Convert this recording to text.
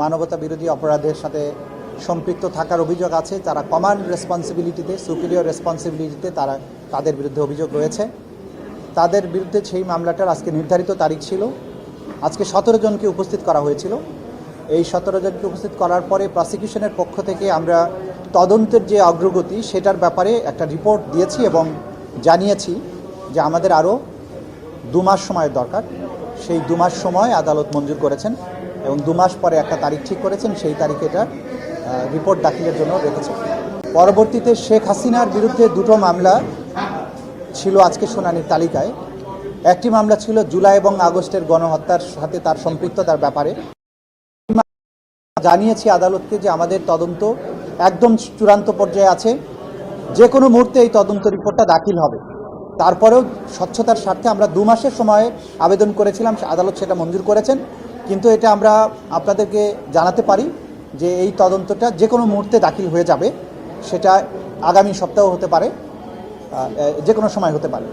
মানবতা বিরোধী অপরাধের সাথে সম্পৃক্ত থাকার অভিযোগ আছে, তারা কমান্ড রেসপন্সিবিলিটিতে সুপিরিয়র রেসপন্সিবিলিটিতে তারা, তাদের বিরুদ্ধে অভিযোগ রয়েছে। তাদের বিরুদ্ধে সেই মামলাটার আজকে নির্ধারিত তারিখ ছিল। আজকে সতেরো জনকে উপস্থিত করা হয়েছিল। এই সতেরো জনকে উপস্থিত করার পরে প্রসিকিউশনের পক্ষ থেকে আমরা তদন্তের যে অগ্রগতি, সেটার ব্যাপারে একটা রিপোর্ট দিয়েছি এবং জানিয়েছি যে আমাদের আরও দু মাস সময়ের দরকার। সেই দু মাস সময় আদালত মঞ্জুর করেছেন। এবং দু মাস পরে একটা তারিখ ঠিক করেছেন, সেই তারিখে এটা রিপোর্ট দাখিলের জন্য রেখেছে। পরবর্তীতে শেখ হাসিনার বিরুদ্ধে দুটো মামলা ছিল আজকে শুনানির তালিকায়। একটি মামলা ছিল জুলাই এবং আগস্টের গণহত্যার সাথে তার সম্পৃক্ততার ব্যাপারে। জানিয়েছি আদালতকে যে আমাদের তদন্ত একদম চূড়ান্ত পর্যায়ে আছে। যে কোনো মুহূর্তে এই তদন্ত রিপোর্টটা দাখিল হবে। তারপরেও স্বচ্ছতার স্বার্থে আমরা দু মাসের সময় আবেদন করেছিলাম, আদালত সেটা মঞ্জুর করেছেন। কিন্তু এটা আমরা আপনাদেরকে জানাতে পারি যে এই তদন্তটা যে কোনো মুহূর্তে দাখিল হয়ে যাবে, সেটা আগামী সপ্তাহ হতে পারে যে কোনো সময় হতে পারে।